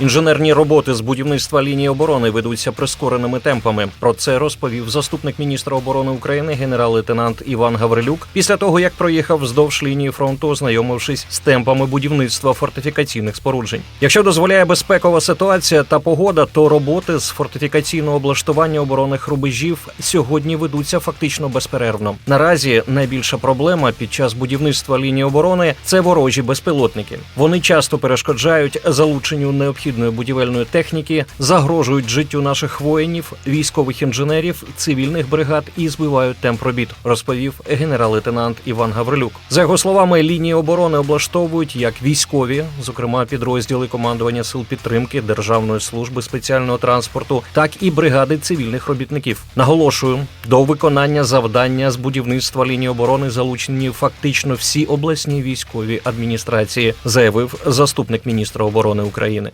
Інженерні роботи з будівництва лінії оборони ведуться прискореними темпами. Про це розповів заступник міністра оборони України генерал-лейтенант Іван Гаврилюк після того, як проїхав вздовж лінії фронту, ознайомившись з темпами будівництва фортифікаційних споруджень. Якщо дозволяє безпекова ситуація та погода, то роботи з фортифікаційного облаштування оборонних рубежів сьогодні ведуться фактично безперервно. Наразі найбільша проблема під час будівництва лінії оборони це ворожі безпілотники. Вони часто перешкоджають залученню необхідної будівельної техніки, загрожують життю наших воїнів, військових інженерів, цивільних бригад і збивають темп робіт, розповів генерал-лейтенант Іван Гаврилюк. За його словами, лінії оборони облаштовують як військові, зокрема підрозділи командування сил підтримки Державної служби спеціального транспорту, так і бригади цивільних робітників. Наголошую, до виконання завдання з будівництва лінії оборони залучені фактично всі обласні військові адміністрації, заявив заступник міністра оборони України.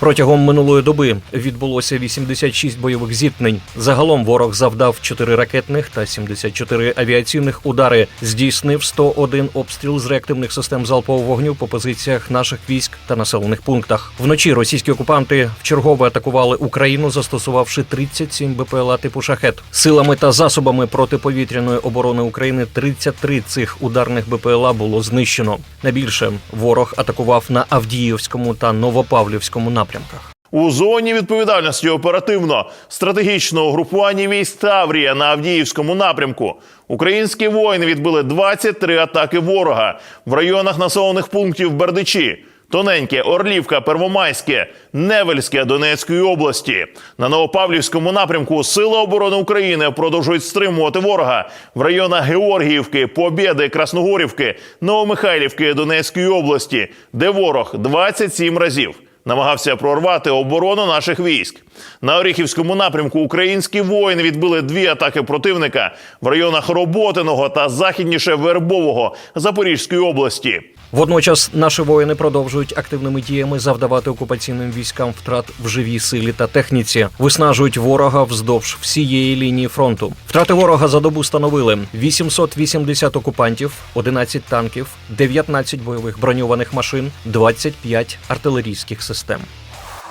Протягом минулої доби відбулося 86 бойових зіткнень. Загалом ворог завдав 4 ракетних та 74 авіаційних удари. Здійснив 101 обстріл з реактивних систем залпового вогню по позиціях наших військ та населених пунктах. Вночі російські окупанти вчергове атакували Україну, застосувавши 37 БПЛА типу шахет. Силами та засобами протиповітряної оборони України 33 цих ударних БПЛА було знищено. Найбільше ворог атакував на Авдіївському та Новопавлівському напрямках. У зоні відповідальності оперативно стратегічного угрупування військ Таврія на Авдіївському напрямку. Українські воїни відбили 23 атаки ворога в районах населених пунктів Бердичі. Тоненьке, Орлівка, Первомайське, Невельське Донецької області. На Новопавлівському напрямку Сили оборони України продовжують стримувати ворога в районах Георгіївки, Побєди, Красногорівки, Новомихайлівки Донецької області, де ворог 27 разів намагався прорвати оборону наших військ. На Оріхівському напрямку українські воїни відбили дві атаки противника в районах Роботиного та західніше Вербового Запорізької області. Водночас наші воїни продовжують активними діями завдавати окупаційним військам втрат в живій силі та техніці, виснажують ворога вздовж всієї лінії фронту. Втрати ворога за добу становили 880 окупантів, 11 танків, 19 бойових броньованих машин, 25 артилерійських систем.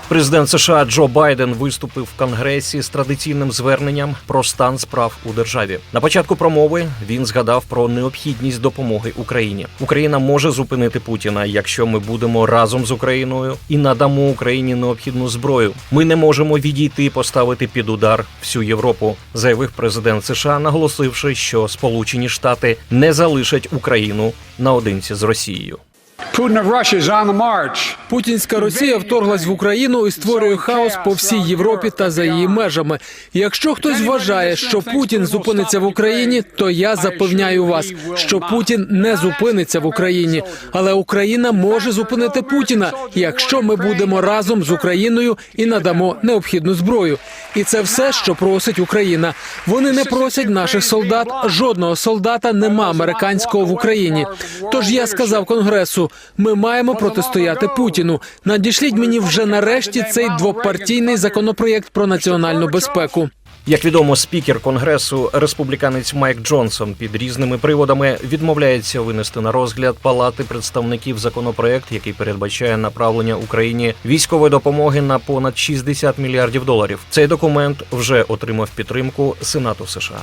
Президент США Джо Байден виступив в Конгресі з традиційним зверненням про стан справ у державі. На початку промови він згадав про необхідність допомоги Україні. Україна може зупинити Путіна, якщо ми будемо разом з Україною і надамо Україні необхідну зброю. Ми не можемо відійти і поставити під удар всю Європу, заявив президент США, наголосивши, що Сполучені Штати не залишать Україну наодинці з Росією. Путінська Росія вторглась в Україну і створює хаос по всій Європі та за її межами. Якщо хтось вважає, що Путін зупиниться в Україні, то я запевняю вас, що Путін не зупиниться в Україні, але Україна може зупинити Путіна, якщо ми будемо разом з Україною і надамо необхідну зброю. І це все, що просить Україна. Вони не просять наших солдат. Жодного солдата нема американського в Україні. Тож я сказав конгресу: ми маємо протистояти Путіну. Надішліть мені вже нарешті цей двопартійний законопроєкт про національну безпеку. Як відомо, спікер конгресу, республіканець Майк Джонсон під різними приводами відмовляється винести на розгляд палати представників законопроект, який передбачає направлення Україні військової допомоги на понад 60 мільярдів доларів. Цей документ вже отримав підтримку Сенату США.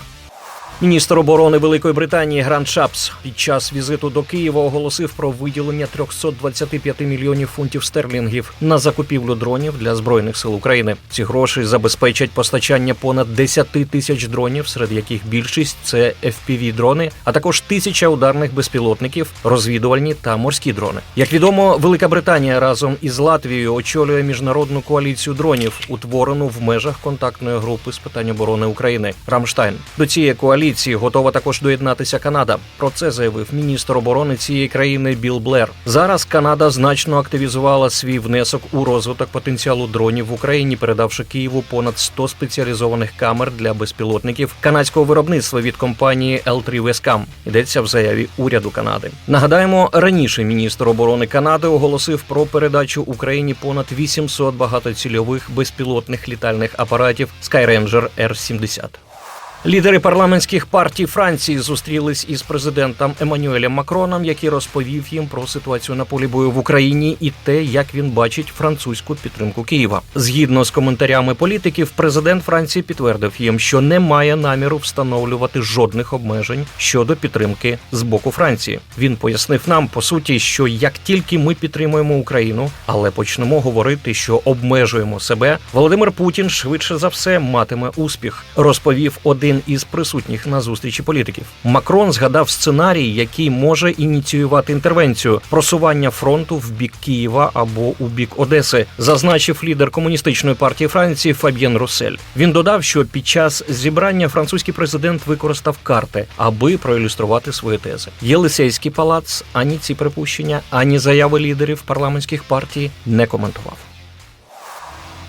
Міністр оборони Великої Британії Грант Шапс під час візиту до Києва оголосив про виділення 325 мільйонів фунтів стерлінгів на закупівлю дронів для збройних сил України. Ці гроші забезпечать постачання понад 10 тисяч дронів, серед яких більшість це fpv дрони, а також тисяча ударних безпілотників, розвідувальні та морські дрони. Як відомо, Велика Британія разом із Латвією очолює міжнародну коаліцію дронів, утворену в межах контактної групи з питань оборони України Рамштайн. До цієї коаліції готова також доєднатися Канада. Про це заявив міністр оборони цієї країни Біл Блер. Зараз Канада значно активізувала свій внесок у розвиток потенціалу дронів в Україні, передавши Києву понад 100 спеціалізованих камер для безпілотників канадського виробництва від компанії L3 Westcam. Йдеться в заяві уряду Канади. Нагадаємо, раніше міністр оборони Канади оголосив про передачу Україні понад 800 багатоцільових безпілотних літальних апаратів Skyranger R-70. Лідери парламентських партій Франції зустрілись із президентом Еммануелем Макроном, який розповів їм про ситуацію на полі бою в Україні і те, як він бачить французьку підтримку Києва. Згідно з коментарями політиків, президент Франції підтвердив їм, що не має наміру встановлювати жодних обмежень щодо підтримки з боку Франції. Він пояснив нам по суті, що як тільки ми підтримуємо Україну, але почнемо говорити, що обмежуємо себе, Володимир Путін швидше за все матиме успіх, розповів один із присутніх на зустрічі політиків. Макрон згадав сценарій, який може ініціювати інтервенцію просування фронту в бік Києва або у бік Одеси, зазначив лідер комуністичної партії Франції Фаб'єн Русель. Він додав, що під час зібрання французький президент використав карти, аби проілюструвати свої тези. Єлисейський палац ані ці припущення, ані заяви лідерів парламентських партій не коментував.